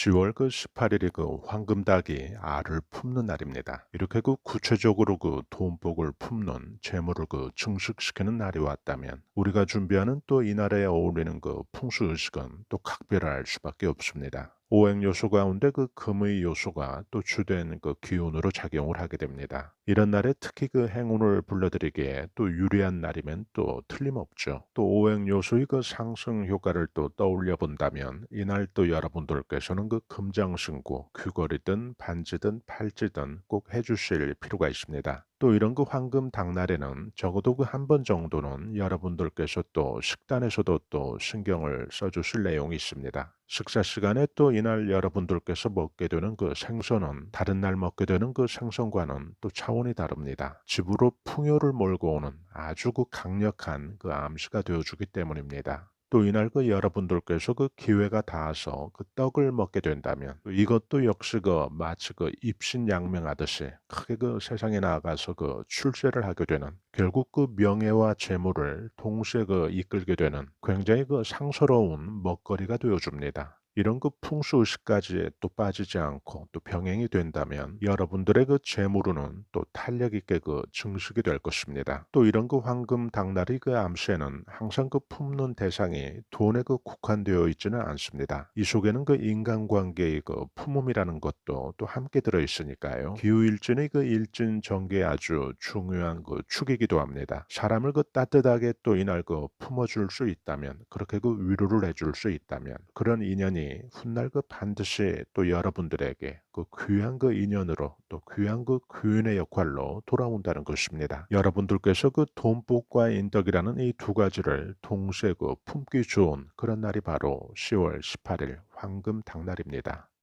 10월 그 18일이 그 황금닭이 알을 품는 날입니다. 이렇게 그 구체적으로 그 돈복을 품는 재물을 그 증식시키는 날이 왔다면 우리가 준비하는 또 이 날에 어울리는 그 풍수 의식은 또 각별할 수밖에 없습니다. 오행 요소 가운데 그 금의 요소가 또 주된 그 기운으로 작용을 하게 됩니다. 이런 날에 특히 그 행운을 불러들이기에 또 유리한 날이면 또 틀림없죠. 또 오행 요소의 그 상승 효과를 또 떠올려 본다면 이날 또 여러분들께서는 그 금장신구, 귀걸이든 반지든 팔찌든 꼭 해주실 필요가 있습니다. 또 이런 그 황금 당날에는 적어도 그 한 번 정도는 여러분들께서 또 식단에서도 또 신경을 써주실 내용이 있습니다. 식사 시간에 또 이날 여러분들께서 먹게 되는 그 생선은 다른 날 먹게 되는 그 생선과는 또 차원이 다릅니다. 집으로 풍요를 몰고 오는 아주 그 강력한 그 암시가 되어주기 때문입니다. 또 이날 그 여러분들께서 그 기회가 닿아서 그 떡을 먹게 된다면 이것도 역시 그 마치 그 입신양명하듯이 크게 그 세상에 나가서 그 출세를 하게 되는 결국 그 명예와 재물을 동시에 그 이끌게 되는 굉장히 그 상스러운 먹거리가 되어줍니다. 이런 그 풍수의식까지 또 빠지지 않고 또 병행이 된다면 여러분들의 그 재물로는 또 탄력 있게 그 증식이 될 것입니다. 또 이런 그 황금 당날의 그 암시에는 항상 그 품는 대상이 돈에 그 국한되어 있지는 않습니다. 이 속에는 그 인간관계의 그 품음이라는 것도 또 함께 들어 있으니까요. 기후일진의 그 일진 전개에 아주 중요한 그 축이기도 합니다. 사람을 그 따뜻하게 또 이날 그 품어줄 수 있다면 그렇게 그 위로를 해줄 수 있다면 그런 인연이 훗날 그 반드시 또 여러분들에게 그 귀한 그 인연으로 또 귀한 그 귀인의 역할로 돌아온다는 것입니다. 여러분들께서 그 돈복과 인덕이라는 이 두 가지를 동시에 그 품기 좋은 그런 날이 바로 10월 18일 황금 당날입니다.